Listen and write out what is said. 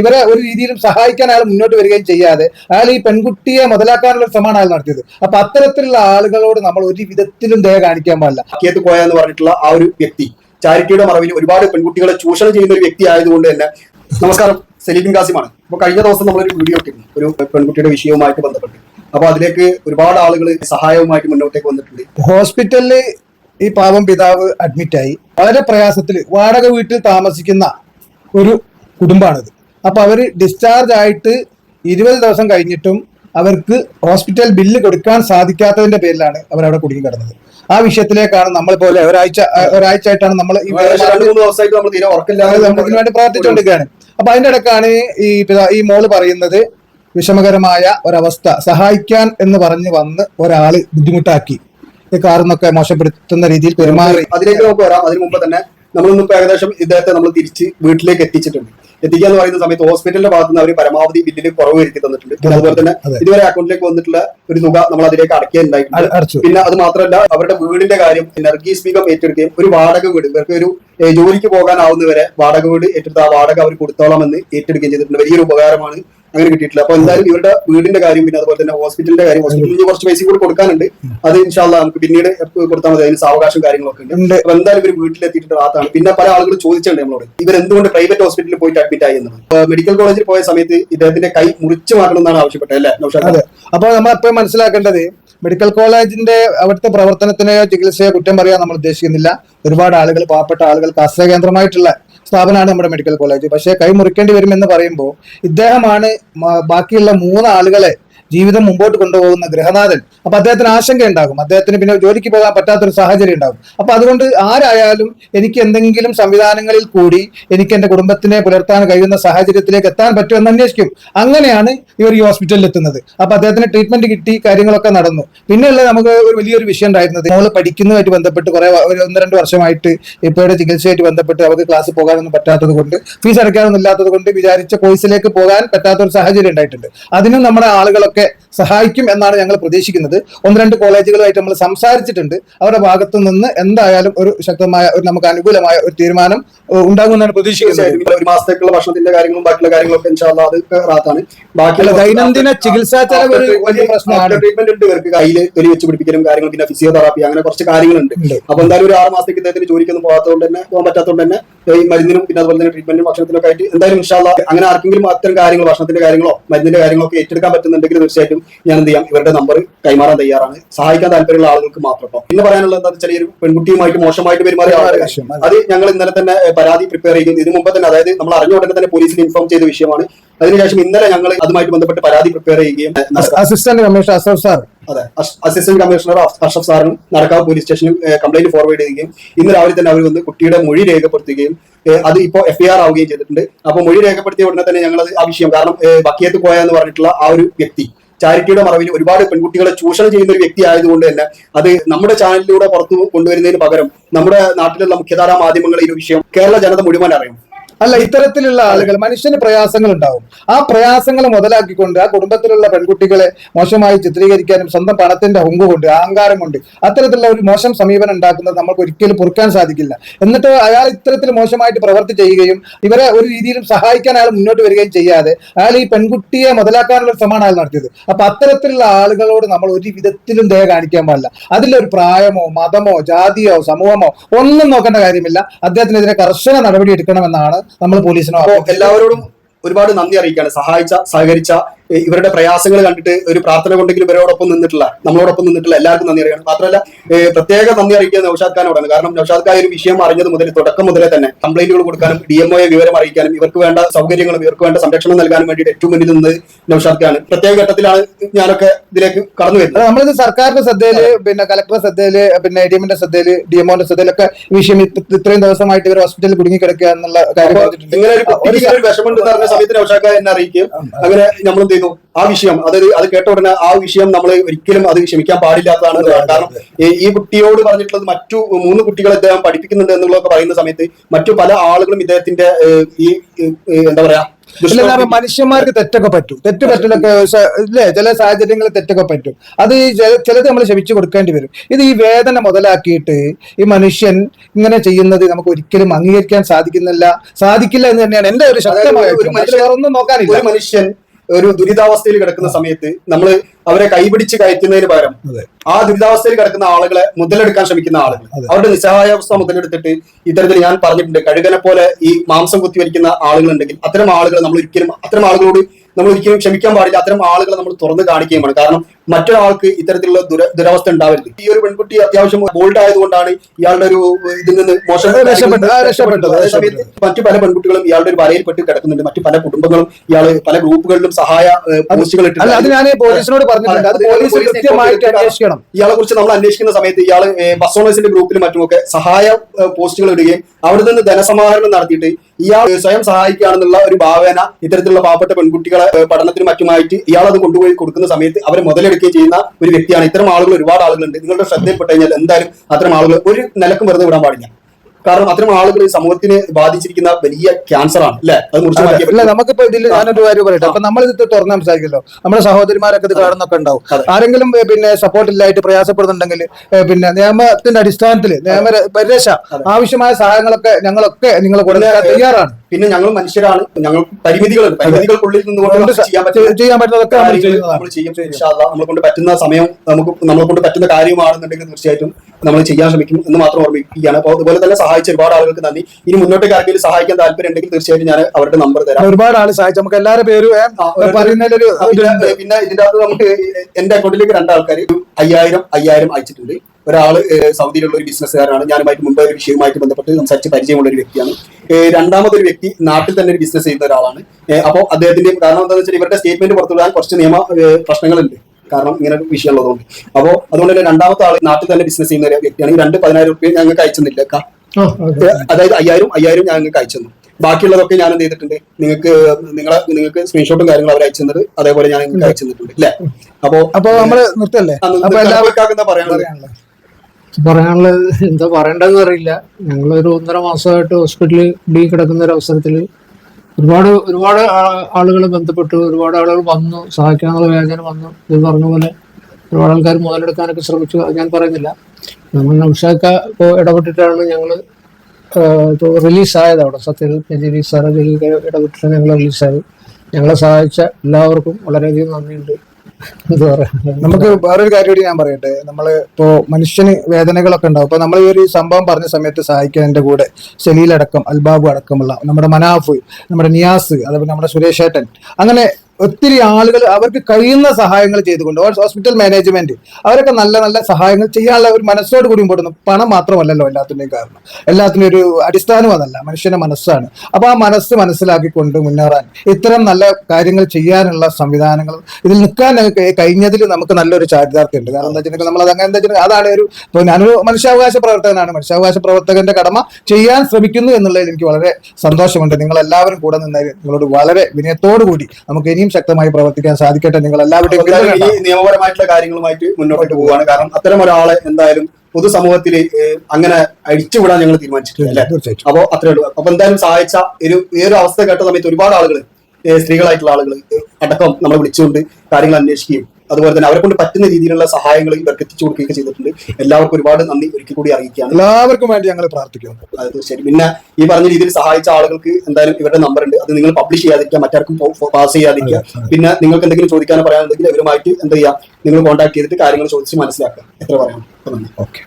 ഇവരെ ഒരു രീതിയിലും സഹായിക്കാൻ അയാൾ മുന്നോട്ട് വരികയും ചെയ്യാതെ അയാൾ ഈ പെൺകുട്ടിയെ മുതലാക്കാനുള്ള ശ്രമമാണ് അയാൾ നടത്തിയത്. അപ്പൊ അത്തരത്തിലുള്ള ആളുകളോട് നമ്മൾ ഒരു വിധത്തിലും ദയ കാണിക്കാൻ പാടില്ല. കേത്ത് പോയ എന്ന് പറഞ്ഞിട്ടുള്ള ആ ഒരു വ്യക്തി ചാരിറ്റിയുടെ മറവിൽ ഒരുപാട് പെൺകുട്ടികളെ ചൂഷണം ചെയ്യുന്ന ഒരു വ്യക്തി ആയതുകൊണ്ട് തന്നെ നമസ്കാരം സലീം കാസിമാണ് അപ്പൊ കഴിഞ്ഞ ദിവസം നമ്മളൊരു വീഡിയോ ഇട്ടിരുന്നു ഒരു പെൺകുട്ടിയുടെ വിഷയവുമായിട്ട് ബന്ധപ്പെട്ട്. അപ്പൊ അതിലേക്ക് ഒരുപാട് ആളുകൾ സഹായവുമായിട്ട് മുന്നോട്ടേക്ക് വന്നിട്ടുണ്ട്. ഹോസ്പിറ്റലിൽ ഈ പാവം പിതാവ് അഡ്മിറ്റായി. വളരെ പ്രയാസത്തിൽ വാടക വീട്ടിൽ താമസിക്കുന്ന ഒരു കുടുംബമാണിത്. അപ്പൊ അവർ ഡിസ്ചാർജ് ആയിട്ട് ഇരുപത് ദിവസം കഴിഞ്ഞിട്ടും അവർക്ക് ഹോസ്പിറ്റൽ ബില്ല് കൊടുക്കാൻ സാധിക്കാത്തതിന്റെ പേരിലാണ് അവർ അവിടെ കുടുങ്ങി കിടന്നത്. ആ വിഷയത്തിലേക്കാണ് നമ്മൾ പോലെ ഒരാഴ്ച ഒരാഴ്ച ആയിട്ടാണ് നമ്മൾ ഇതിനു വേണ്ടി പ്രാർത്ഥിച്ചുകൊണ്ടിരിക്കുകയാണ്. അപ്പൊ അതിന്റെ ഇടക്കാണ് ഈ ഈ മോൾ പറയുന്നത് വിഷമകരമായ ഒരവസ്ഥ. സഹായിക്കാൻ എന്ന് പറഞ്ഞ് വന്ന് ഒരാൾ ബുദ്ധിമുട്ടാക്കി. ഈ കാറിന്നൊക്കെ മോശപ്പെടുത്തുന്ന രീതിയിൽ പെരുമാറി. അതിലേക്ക് നമുക്ക് വരാം. അതിനു മുമ്പ് തന്നെ നമ്മളിന്നിപ്പോ ഏകദേശം ഇദ്ദേഹത്തെ നമ്മൾ തിരിച്ച് വീട്ടിലേക്ക് എത്തിച്ചിട്ടുണ്ട്. എത്തിക്കുക എന്ന് പറയുന്ന സമയത്ത് ഹോസ്പിറ്റലിന്റെ ഭാഗത്ത് നിന്ന് അവർ പരമാവധി ബില്ലിൽ കുറവ് വരുത്തി തന്നിട്ടുണ്ട്. പിന്നെ അതുപോലെ തന്നെ. ഇതുവരെ അക്കൗണ്ടിലേക്ക് വന്നിട്ടുള്ള ഒരു തുക നമ്മൾ അതിലേക്ക് അടയ്ക്കാനുണ്ടായിട്ടുണ്ട് അ- പിന്നെ അത് മാത്രമല്ല അവരുടെ വീടിന്റെ കാര്യം നർഗീസ് ബീഗം ഏറ്റെടുക്കുകയും ഒരു വാടക വീട് ഇവർക്ക് ഒരു ജോലിക്ക് പോകാനാവുന്നവരെ വാടക വീട് ഏറ്റെടുത്ത് ആ വാടക അവർ കൊടുത്തോളാം എന്ന് ഏറ്റെടുക്കുകയും ചെയ്തിട്ടുണ്ട്. വലിയൊരു ഉപകാരമാണ് അങ്ങനെ കിട്ടിയിട്ടില്ല. അപ്പൊ എന്തായാലും ഇവരുടെ വീടിന്റെ കാര്യം പിന്നെ അതുപോലെ തന്നെ ഹോസ്പിറ്റലിന്റെ കാര്യം ഹോസ്പിറ്റലിൽ കുറച്ച് പൈസ കൂടി കൊടുക്കാനുണ്ട്. അത് ഇൻഷാല്ല നമുക്ക് പിന്നീട് കൊടുത്താൽ മതി. അതിന് സാവകാശം കാര്യങ്ങളൊക്കെ ഉണ്ട്. അപ്പൊ എന്തായാലും ഇവർ വീട്ടിലെത്തിയിട്ട് റാത്താണ്. പിന്നെ പല ആളുകൾ ചോദിച്ചിട്ടുണ്ട് നമ്മളോട്. ഇവർ എന്തുകൊണ്ട് പ്രൈവറ്റ് ഹോസ്പിറ്റലിൽ പോയിട്ട് അഡ്മിറ്റ് ആയി എന്നത് മെഡിക്കൽ കോളേജിൽ പോയ സമയത്ത് ഇദ്ദേഹത്തിന്റെ കൈ മുറിച്ചു മാറ്റണം എന്നാണ് ആവശ്യപ്പെട്ടത് അല്ലേ അതെ. അപ്പോൾ നമ്മൾ എപ്പോഴും മനസ്സിലാക്കേണ്ടത് മെഡിക്കൽ കോളേജിന്റെ അവിടുത്തെ പ്രവർത്തനത്തിനെയോ ചികിത്സയോ കുറ്റം പറയാൻ നമ്മൾ ഉദ്ദേശിക്കുന്നില്ല. ഒരുപാട് ആളുകൾ പാവപ്പെട്ട ആളുകൾക്ക് ആശ്രയ കേന്ദ്രമായിട്ടുള്ള സ്ഥാപനമാണ് നമ്മുടെ മെഡിക്കൽ കോളേജ് പക്ഷേ കൈ മുറിക്കേണ്ടി വരുമെന്ന് പറയുമ്പോൾ ഇദ്ദേഹമാണ് ബാക്കിയുള്ള മൂന്ന് ആളുകളെ ജീവിതം മുമ്പോട്ട് കൊണ്ടുപോകുന്ന ഗൃഹനാഥൻ. അപ്പൊ അദ്ദേഹത്തിന് ആശങ്ക ഉണ്ടാകും. അദ്ദേഹത്തിന് പിന്നെ ജോലിക്ക് പോകാൻ പറ്റാത്തൊരു സാഹചര്യം ഉണ്ടാകും. അപ്പൊ അതുകൊണ്ട് ആരായാലും എനിക്ക് എന്തെങ്കിലും സംവിധാനങ്ങളിൽ കൂടി എനിക്ക് എന്റെ കുടുംബത്തിനെ പുലർത്താൻ കഴിയുന്ന സാഹചര്യത്തിലേക്ക് എത്താൻ പറ്റുമെന്ന് അന്വേഷിക്കും. അങ്ങനെയാണ് ഇവർ ഈ ഹോസ്പിറ്റലിൽ എത്തുന്നത്. അപ്പൊ അദ്ദേഹത്തിന് ട്രീറ്റ്മെന്റ് കിട്ടി കാര്യങ്ങളൊക്കെ നടന്നു. പിന്നെയുള്ള നമുക്ക് ഒരു വലിയൊരു വിഷയം ഉണ്ടായിരുന്നത് നമ്മൾ പഠിക്കുന്നതുമായിട്ട് ബന്ധപ്പെട്ട് കുറെ ഒരു ഒന്ന് രണ്ട് വർഷമായിട്ട് ഇപ്പോഴത്തെ ചികിത്സയായിട്ട് ബന്ധപ്പെട്ട് അവർക്ക് ക്ലാസ് പോകാനൊന്നും പറ്റാത്തത് കൊണ്ട് ഫീസ് അടയ്ക്കാനൊന്നും ഇല്ലാത്തത് കൊണ്ട് വിചാരിച്ച കോഴ്സിലേക്ക് പോകാൻ പറ്റാത്ത ഒരു സാഹചര്യം ഉണ്ടായിട്ടുണ്ട്. അതിനും നമ്മുടെ ആളുകളൊക്കെ സഹായിക്കും എന്നാണ് ഞങ്ങൾ പ്രതീക്ഷിക്കുന്നത്. ഒന്ന് രണ്ട് കോളേജുകളുമായിട്ട് നമ്മൾ സംസാരിച്ചിട്ടുണ്ട്. അവരുടെ ഭാഗത്തു നിന്ന് എന്തായാലും ഒരു ശക്തമായ ഒരു നമുക്ക് അനുകൂലമായ ഒരു തീരുമാനം ഉണ്ടാകുമെന്നാണ് പ്രതീക്ഷിക്കുന്നത്. ഒരു മാസത്തേക്കുള്ള ഭക്ഷണത്തിന്റെ കാര്യങ്ങളും ബാക്കിയുള്ള കാര്യങ്ങളൊക്കെ അത് റാത്താണ്. ബാക്കിയുള്ള ദൈനംദിന ചികിത്സാ ചെലവ് വലിയ പ്രശ്നമാണ്. ട്രീറ്റ്മെന്റ് ഉണ്ട് ഇവർക്ക്. കയ്യിൽ തൊലി വെച്ച് പിടിപ്പിക്കലും കാര്യങ്ങൾ പിന്നെ ഫിസിയോതെറാപ്പി അങ്ങനെ കുറച്ച് കാര്യങ്ങളുണ്ട്. അപ്പൊ എന്തായാലും ഒരു ആറ് മാസത്തേക്ക് ഇദ്ദേഹത്തിന് ജോലിക്കൊന്നും പോകാത്തതുകൊണ്ട് തന്നെ പോകാൻ പറ്റാത്തതുകൊണ്ട് തന്നെ ഈ മരുന്നിനും പിന്നെ അതുപോലെ തന്നെ ട്രീറ്റ്മെന്റിനും ഭക്ഷണത്തിനൊക്കെ ആയിട്ട് എന്തായാലും ഇൻഷാല്ല അങ്ങനെ ആർക്കെങ്കിലും അത്തരം കാര്യങ്ങൾ ഭക്ഷണത്തിന്റെ കാര്യങ്ങളോ മരുന്നിന്റെ കാര്യങ്ങളോ ഒക്കെ ഏറ്റെടുക്കാൻ പറ്റുന്നുണ്ടെങ്കിൽ തീർച്ചയായിട്ടും ഞാൻ എന്ത് ചെയ്യാം? ഇവരുടെ നമ്പർ കൈമാറാൻ തയ്യാറാണ്. സഹായിക്കാൻ താല്പര്യമുള്ള ആളുകൾക്ക് മാത്രം. പിന്നെ പറയാനുള്ളത് എന്താ വെച്ചാൽ ഒരു പെൺകുട്ടിയുമായിട്ട് മോശമായിട്ട് പെരുമാറിയ അത്. ഞങ്ങൾ ഇന്നലെ തന്നെ പരാതി പ്രിപ്പയർ ചെയ്യും ഇതിനു മുമ്പ് തന്നെ അതായത് നമ്മൾ അറിഞ്ഞ ഉടനെ തന്നെ പോലീസിന് ഇൻഫോം ചെയ്ത വിഷയമാണ്. അതിനുശേഷം ഇന്നലെ ഞങ്ങൾ അതുമായിട്ട് ബന്ധപ്പെട്ട് പരാതി പ്രിപ്പയർ ചെയ്യുകയും അസിസ്റ്റന്റ് കമ്മീഷണർ അസഫ് സാർ അതെ. അസിസ്റ്റന്റ് കമ്മീഷണർ അഷ്- അഷ്റഫ് സാറിനും നടക്കാവ് പോലീസ് സ്റ്റേഷനിൽ കംപ്ലൈന്റ് ഫോർവേഡ് ചെയ്യുകയും ഇന്ന് രാവിലെ തന്നെ അവർ വന്ന് കുട്ടിയുടെ മൊഴി രേഖപ്പെടുത്തുകയും അത് ഇപ്പോൾ എഫ്ഐആർ ആവുകയും ചെയ്തിട്ടുണ്ട്. അപ്പോൾ മൊഴി രേഖപ്പെടുത്തിയ ഉടനെ തന്നെ ഞങ്ങൾ ആ വിഷയം കാരണം ബക്കിയത്ത് പോയ എന്ന് പറഞ്ഞിട്ടുള്ള ആ ഒരു വ്യക്തി ചാരിറ്റിയുടെ മറവിൽ ഒരുപാട് പെൺകുട്ടികളെ ചൂഷണം ചെയ്യുന്ന ഒരു വ്യക്തി ആയതുകൊണ്ട് തന്നെ അത് നമ്മുടെ ചാനലിലൂടെ പുറത്തു കൊണ്ടുവരുന്നതിന് പകരം നമ്മുടെ നാട്ടിലുള്ള മുഖ്യധാരാ മാധ്യമങ്ങൾ ഈ വിഷയം കേരള ജനത മുഴുവൻ അറിയും. അല്ല ഇത്തരത്തിലുള്ള ആളുകൾ മനുഷ്യന് പ്രയാസങ്ങൾ ഉണ്ടാവും ആ പ്രയാസങ്ങൾ മുതലാക്കിക്കൊണ്ട് ആ കുടുംബത്തിലുള്ള പെൺകുട്ടികളെ മോശമായി ചിത്രീകരിക്കാനും സ്വന്തം പണത്തിന്റെ ഹുങ്കു കൊണ്ട് അഹങ്കാരം കൊണ്ട് അത്തരത്തിലുള്ള ഒരു മോശം സമീപനം ഉണ്ടാക്കുന്നത് നമുക്ക് ഒരിക്കലും പൊറുക്കാൻ സാധിക്കില്ല. എന്നിട്ട് അയാൾ ഇത്തരത്തിൽ മോശമായിട്ട് പ്രവർത്തി ചെയ്യുകയും ഇവരെ ഒരു രീതിയിലും സഹായിക്കാൻ അയാൾ മുന്നോട്ട് വരികയും ചെയ്യാതെ അയാൾ ഈ പെൺകുട്ടിയെ മുതലാക്കാനുള്ള ശ്രമമാണ് അയാൾ നടത്തിയത്. അപ്പൊ അത്തരത്തിലുള്ള ആളുകളോട് നമ്മൾ ഒരു വിധത്തിലും ദയ കാണിക്കാൻ പാടില്ല. അതിലൊരു പ്രായമോ മതമോ ജാതിയോ സമൂഹമോ ഒന്നും നോക്കേണ്ട കാര്യമില്ല. അദ്ദേഹത്തിനെതിരെ കർശന നടപടി എടുക്കണമെന്നാണ് നമ്മൾ പോലീസിനോ എല്ലാവരോടും ഒരുപാട് നന്ദി അറിയിക്കുകയാണ് സഹായിച്ച സഹകരിച്ച ഇവരുടെ പ്രയാസങ്ങൾ കണ്ടിട്ട് ഒരു പ്രാർത്ഥന കൊണ്ടെങ്കിലും ഇവരോടൊപ്പം നിന്നിട്ടുള്ള നമ്മളോടൊപ്പം നിന്നിട്ടുള്ള എല്ലാവർക്കും നന്ദി അറിയണം. മാത്രമല്ല പ്രത്യേക നന്ദി അറിയിക്കുക നൌഷാദ് ഖാനോടാണ് കാരണം നൌഷാദ് ഖാൻ ഒരു വിഷയം അറിഞ്ഞത് മുതൽ തുടക്കം മുതലേ തന്നെ കംപ്ലൈന്റുകൾ കൊടുക്കാനും ഡി എം ഒയെ വിവരം അറിയിക്കാനും ഇവർക്ക് വേണ്ട സൗകര്യങ്ങളും ഇവർക്ക് വേണ്ട സംരക്ഷണം നൽകാനും വേണ്ടിയിട്ട് ഏറ്റവും മുന്നിൽ നിന്നത് നൌഷാദ് ഖാൻ. പ്രത്യേക ഘട്ടത്തിലാണ് ഞാനൊക്കെ ഇതിലേക്ക് കടന്നു വരുന്നത്. നമ്മൾ നമ്മളിത് സർക്കാരിന്റെ ശ്രദ്ധയിൽ പിന്നെ കലക്ടറുടെ ശ്രദ്ധയിൽ പിന്നെ എ ഡി എമ്മിന്റെ ശ്രദ്ധയിൽ ഡി എം ഒന്റെ ശ്രദ്ധയിലൊക്കെ വിഷയം ഇത്രയും ദിവസമായിട്ട് ഇവർ ഹോസ്പിറ്റലിൽ കുടുങ്ങി കിടക്കുക എന്നുള്ള കാര്യം. ഇങ്ങനെ ഒരു പറഞ്ഞ സമയത്ത് നൗഷാദ് എന്നെ അറിയിക്കും അങ്ങനെ നമ്മൾ ചെയ്തു. ആ വിഷയം അതായത് അത് കേട്ട ഉടനെ ആ വിഷയം നമ്മൾ ഒരിക്കലും അത് ക്ഷമിക്കാൻ പാടില്ലാത്തതാണ് കാരണം ഈ- കുട്ടിയോട് പറഞ്ഞിട്ടുള്ളത് മറ്റു മൂന്ന് കുട്ടികളെ ഇദ്ദേഹം പഠിപ്പിക്കുന്നുണ്ട് എന്നുള്ളതൊക്കെ പറയുന്ന സമയത്ത് മറ്റു പല ആളുകളും ഇദ്ദേഹത്തിന്റെ ഈ എന്താ പറയാ മനുഷ്യന്മാർക്ക് തെറ്റൊക്കെ പറ്റും. തെറ്റ് പറ്റലൊക്കെ ഇല്ലേ ചില സാഹചര്യങ്ങളിൽ തെറ്റൊക്കെ പറ്റും. അത് ചിലത് നമ്മൾ ക്ഷമിച്ചു കൊടുക്കേണ്ടി വരും. ഇത് ഈ വേദന മുതലാക്കിയിട്ട് ഈ മനുഷ്യൻ ഇങ്ങനെ ചെയ്യുന്നത് നമുക്ക് ഒരിക്കലും അംഗീകരിക്കാൻ സാധിക്കുന്നില്ല സാധിക്കില്ല എന്ന് തന്നെയാണ് എന്റെ ഒരു ശക്തമായ ഒരു ഒന്നും നോക്കാനില്ല. ഒരു മനുഷ്യൻ ഒരു ദുരിതാവസ്ഥയിൽ കിടക്കുന്ന സമയത്ത് നമ്മൾ അവരെ കൈപിടിച്ച് കയറ്റുന്നതിന് പകരം ആ ദുരിതാവസ്ഥയിൽ കിടക്കുന്ന ആളുകളെ മുതലെടുക്കാൻ ശ്രമിക്കുന്ന ആളുകൾ. അവരുടെ നിസ്സഹായാവസ്ഥ മുതലെടുത്തിട്ട് ഇത്തരത്തിൽ ഞാൻ പറഞ്ഞിട്ടുണ്ട്. കഴുകനെ പോലെ ഈ മാംസം കുത്തിവലിക്കുന്ന ആളുകളുണ്ടെങ്കിൽ അത്തരം ആളുകൾ നമ്മൾ ഒരിക്കലും അത്തരം ആളുകളോട് നമ്മൾ ഒരിക്കലും ക്ഷമിക്കാൻ പാടില്ല. അത്തരം ആളുകളെ നമ്മൾ തുറന്ന് കാണിക്കുകയും വേണം. കാരണം മറ്റൊരാൾക്ക് ഇത്തരത്തിലുള്ള ദുര ദുരവസ്ഥ ഉണ്ടാവരുത്. ഈ ഒരു പെൺകുട്ടി അത്യാവശ്യം ബോൾഡ് ആയതുകൊണ്ടാണ് ഇയാളുടെ ഒരു ഇതിൽ നിന്ന് മോശം അത് രക്ഷപ്പെട്ടു, ആ, രക്ഷപ്പെട്ടു, അതേ സമയത്ത് മറ്റു പല പെൺകുട്ടികളും ഇയാളുടെ ഒരു വലയിൽപ്പെട്ട് കിടക്കുന്നുണ്ട്. മറ്റു പല കുടുംബങ്ങളും ഇയാൾ പല ഗ്രൂപ്പുകളിലും സഹായ പോസ്റ്റുകൾ അത് ഞാൻ പോലീസിനോട് പറഞ്ഞിട്ടുണ്ട്. അത് അതെ, പോലീസ് കൃത്യമായിട്ട് അന്വേഷിക്കണം. ഇയാളെ കുറിച്ച് നമ്മൾ അന്വേഷിക്കുന്ന സമയത്ത് ഇയാൾ ബസ് ഓണേഴ്സിന്റെ ഗ്രൂപ്പിലും മറ്റുമൊക്കെ സഹായ പോസ്റ്റുകൾ ഇടുകയും അവിടെ നിന്ന് ധനസമാഹരണം നടത്തിയിട്ട് ഇയാൾ സ്വയം സഹായിക്കുകയാണെന്നുള്ള ഒരു ഭാവന ഇത്തരത്തിലുള്ള പാവപ്പെട്ട പെൺകുട്ടികളെ പഠനത്തിന് മറ്റുമായിട്ട് ഇയാൾ അത് കൊണ്ടുപോയി കൊടുക്കുന്ന സമയത്ത് അവരെ മുതലെടുക്കുകയും ചെയ്യുന്ന ഒരു വ്യക്തിയാണ്. ഇത്തരം ആളുകൾ ഒരുപാട് ആളുകളുണ്ട്. നിങ്ങളുടെ ശ്രദ്ധയിൽപ്പെട്ട് കഴിഞ്ഞാൽ എന്തായാലും അത്തരം ആളുകൾ ഒരു നിലക്കും വെറുതെ വിടാൻ പാടില്ല. കാരണം അത്തരം ആളുകൾ സമൂഹത്തിന് ബാധിച്ചിരിക്കുന്ന വലിയ ക്യാൻസർ ആണ് അല്ലെ? അത് മുറിച്ച് നമുക്കിപ്പോ ഇതിൽ ഞാനൊരു കാര്യം പറയട്ടെ. അപ്പൊ നമ്മൾ ഇത് തുറന്ന് സംസാരിക്കല്ലോ. നമ്മുടെ സഹോദരിമാരൊക്കെ ഇത് കാണുന്നൊക്കെ ഉണ്ടാവും. ആരെങ്കിലും പിന്നെ സപ്പോർട്ട് ഇല്ലായിട്ട് പ്രയാസപ്പെടുന്നുണ്ടെങ്കിൽ പിന്നെ നിയമത്തിന്റെ അടിസ്ഥാനത്തിൽ നിയമ പരിരക്ഷ ആവശ്യമായ സഹായങ്ങളൊക്കെ ഞങ്ങളൊക്കെ നിങ്ങൾ കൊടുക്കാൻ തയ്യാറാണ്. പിന്നെ ഞങ്ങൾ മനുഷ്യരാണ്. ഞങ്ങൾ പരിമിതികളുണ്ട്. പരിമിതികൾക്കുള്ളിൽ നിന്നുകൊണ്ട് ചെയ്യാൻ പറ്റുന്ന ചെയ്യാൻ പറ്റുന്നതൊക്കെ നമ്മൾ ചെയ്യും. നമ്മളെ കൊണ്ട് പറ്റുന്ന സമയം നമുക്ക് നമ്മളെ കൊണ്ട് പറ്റുന്ന കാര്യമാണെന്നുണ്ടെങ്കിൽ തീർച്ചയായിട്ടും നമ്മൾ ചെയ്യാൻ ശ്രമിക്കും എന്ന് മാത്രം ഓർമ്മിക്കുകയാണ്. അപ്പോൾ അതുപോലെ തന്നെ സഹായിച്ച ഒരുപാട് ആളുകൾക്ക് നന്ദി. ഇനി മുന്നോട്ട് ആർക്കെങ്കിലും സഹായിക്കാൻ താല്പര്യം ഉണ്ടെങ്കിൽ തീർച്ചയായിട്ടും ഞാൻ അവരുടെ നമ്പർ തരാം. ഒരുപാട് ആൾ സഹായിച്ചു. നമുക്ക് എല്ലാവരുടെ പേരും പിന്നെ ഇതിന്റെ അകത്ത് നമുക്ക് എന്റെ അക്കൗണ്ടിലേക്ക് രണ്ടാൾക്കാർ അയ്യായിരം അയ്യായിരം അയച്ചിട്ടുണ്ട്. ഒരാൾ സൗദിയിലുള്ള ഒരു ബിസിനസ്സുകാരാണ് ഞാനുമായിട്ട് മുമ്പ് ഒരു വിഷയവുമായിട്ട് ബന്ധപ്പെട്ട് സംസാരിച്ച് പരിചയമുള്ള ഒരു വ്യക്തിയാണ്. രണ്ടാമതൊരു വ്യക്തി നാട്ടിൽ തന്നെ ഒരു ബിസിനസ് ചെയ്യുന്ന ഒരാളാണ്. അപ്പോൾ അദ്ദേഹത്തിന്റെ കാരണം എന്താണെന്ന് വെച്ചാൽ ഇവരുടെ സ്റ്റേറ്റ്മെന്റ് പുറത്തുവിടാൻ കുറച്ച് നിയമ പ്രശ്നങ്ങളുണ്ട്. കാരണം ഇങ്ങനെ ഒരു വിഷയം ഉള്ളതുകൊണ്ട്. അപ്പോൾ അതുകൊണ്ട് തന്നെ രണ്ടാമത്തെ ആൾ നാട്ടിൽ തന്നെ ബിസിനസ് ചെയ്യുന്ന ഒരു വ്യക്തിയാണ് ഈ രണ്ട് പതിനായിരം റുപ്യ ഞങ്ങൾക്ക് അയച്ചെന്നില്ല. അതായത് അയ്യായിരം അയ്യായിരം ഞാൻ നിങ്ങൾക്ക് അയച്ചു ബാക്കിയുള്ളതൊക്കെ ഞാൻ എന്ത് ചെയ്തിട്ടുണ്ട് നിങ്ങൾക്ക് നിങ്ങളെ നിങ്ങൾക്ക് സ്ക്രീൻഷോട്ടും കാര്യങ്ങളും അവർ അയച്ചു തന്നത് അതേപോലെ ഞാൻ നിങ്ങൾക്ക് അയച്ചു തന്നിട്ടുണ്ട് അല്ലേ അപ്പോ അപ്പൊ നമ്മൾ നിർത്തല്ലേ? എല്ലാവർക്കും എന്താ പറയാനുള്ളത്? പറയാനുള്ളത് എന്താ പറയേണ്ടതെന്ന് അറിയില്ല. ഞങ്ങളൊരു ഒന്നര മാസമായിട്ട് ഹോസ്പിറ്റലിൽ ഡി കിടക്കുന്ന ഒരു അവസരത്തിൽ ഒരുപാട് ഒരുപാട് ആളുകൾ ബന്ധപ്പെട്ടു ഒരുപാട് ആളുകൾ വന്നു സഹായിക്കാനുള്ള വേദന വന്നു. ഇത് പറഞ്ഞ പോലെ ഒരുപാട് ആൾക്കാർ മുതലെടുക്കാനൊക്കെ ശ്രമിച്ചു. അത് ഞാൻ പറയുന്നില്ല. നമ്മൾ നൗഷാക്ക ഇടപെട്ടിട്ടാണ് ഞങ്ങൾ റിലീസായത് അവിടെ. സത്യത്തിൽ ജലീൽ സാറ് ഇടപെട്ടിട്ടാണ് ഞങ്ങൾ റിലീസായത്. ഞങ്ങളെ സഹായിച്ച എല്ലാവർക്കും വളരെയധികം നന്ദിയുണ്ട്. നമുക്ക് വേറൊരു കാര്യം കൂടി ഞാൻ പറയട്ടെ. നമ്മൾ ഇപ്പോ മനുഷ്യന് വേദനകളൊക്കെ ഉണ്ടാവും. അപ്പൊ നമ്മൾ ഈ ഒരു സംഭവം പറഞ്ഞ സമയത്ത് സഹായിക്കാന്റെ കൂടെ സെലീലടക്കം അൽബാബു അടക്കമുള്ള നമ്മുടെ മനാഫ് നമ്മുടെ നിയാസ് അതേപോലെ നമ്മുടെ സുരേഷ് ഏട്ടൻ. അങ്ങനെ ഒത്തിരി ആളുകൾ അവർക്ക് കഴിയുന്ന സഹായങ്ങൾ ചെയ്തുകൊണ്ട് ഹോസ്പിറ്റൽ മാനേജ്മെന്റ് അവരൊക്കെ നല്ല നല്ല സഹായങ്ങൾ ചെയ്യാനുള്ള ഒരു മനസ്സോട് കൂടി മുമ്പോട്ട് പണം മാത്രമല്ലല്ലോ എല്ലാത്തിന്റെയും കാരണം. എല്ലാത്തിനും ഒരു അടിസ്ഥാനം അതല്ല മനുഷ്യന്റെ മനസ്സാണ്. അപ്പൊ ആ മനസ്സ് മനസ്സിലാക്കിക്കൊണ്ട് മുന്നേറാൻ ഇത്തരം നല്ല കാര്യങ്ങൾ ചെയ്യാനുള്ള സംവിധാനങ്ങൾ ഇതിൽ നിൽക്കാൻ കഴിഞ്ഞതിൽ നമുക്ക് നല്ലൊരു ചാരിതാർത്ഥ്യമുണ്ട്. കാരണം എന്താ വെച്ചിട്ടുണ്ടെങ്കിൽ നമ്മൾ അത് അങ്ങനെ എന്താ വെച്ചിട്ടുണ്ടെങ്കിൽ അതാണ് ഒരു ഞാനൊരു മനുഷ്യാവകാശ പ്രവർത്തകനാണ്. മനുഷ്യാവകാശ പ്രവർത്തകന്റെ കടമ ചെയ്യാൻ ശ്രമിക്കുന്നു എന്നുള്ളതിൽ എനിക്ക് വളരെ സന്തോഷമുണ്ട്. നിങ്ങൾ എല്ലാവരും കൂടെ നിന്നതിൽ നിങ്ങളോട് വളരെ വിനയത്തോടു കൂടി നമുക്ക് ഇനിയും ശക്തമായി പ്രവർത്തിക്കാൻ സാധിക്കട്ടെ. നിങ്ങൾ എല്ലാവരുടെയും ഈ നിയമപരമായിട്ടുള്ള കാര്യങ്ങളുമായിട്ട് മുന്നോട്ട് പോവുകയാണ് കാരണം അത്തരം ഒരാളെ എന്തായാലും പൊതുസമൂഹത്തിൽ അങ്ങനെ അടിച്ചുവിടാൻ ഞങ്ങൾ തീരുമാനിച്ചിട്ടില്ല അല്ലേ? തീർച്ചയായിട്ടും. അപ്പോൾ അത്രേ ഉള്ളൂ. അപ്പൊ എന്തായാലും സഹായിച്ച ഒരു ഈ ഒരു അവസ്ഥ കേട്ട സമയത്ത് ഒരുപാട് ആളുകൾ സ്ത്രീകളായിട്ടുള്ള ആളുകൾ അടക്കം നമ്മൾ വിളിച്ചുകൊണ്ട് കാര്യങ്ങൾ അന്വേഷിക്കുകയും അതുപോലെ തന്നെ അവരെ കൊണ്ട് പറ്റുന്ന രീതിയിലുള്ള സഹായങ്ങൾ ഇവർക്ക് എത്തിച്ചു കൊടുക്കുകയൊക്കെ ചെയ്തിട്ടുണ്ട്. എല്ലാവർക്കും ഒരുപാട് നന്ദി ഒരിക്കൽ കൂടി അറിയിക്കുകയാണ്. എല്ലാവർക്കും വേണ്ടി ഞങ്ങൾ പ്രാർത്ഥിക്കുന്നു. അത് ശരി പിന്നെ ഈ പറഞ്ഞ രീതിയിൽ സഹായിച്ച ആളുകൾക്ക് എന്തായാലും ഇവരുടെ നമ്പർ ഉണ്ട് അത് നിങ്ങൾ പബ്ലിഷ് ചെയ്യാതിരിക്കുക മറ്റാർക്കും പാസ് ചെയ്യാതിരിക്കുക. പിന്നെ നിങ്ങൾക്ക് എന്തെങ്കിലും ചോദിക്കാനോ പറയാനുണ്ടെങ്കിൽ ഇവരുമായിട്ട് എന്ത് ചെയ്യാം? നിങ്ങൾ കോൺടാക്ട് ചെയ്തിട്ട് കാര്യങ്ങൾ ചോദിച്ച് മനസ്സിലാക്കുക. എത്ര പറയാം? ഓക്കെ.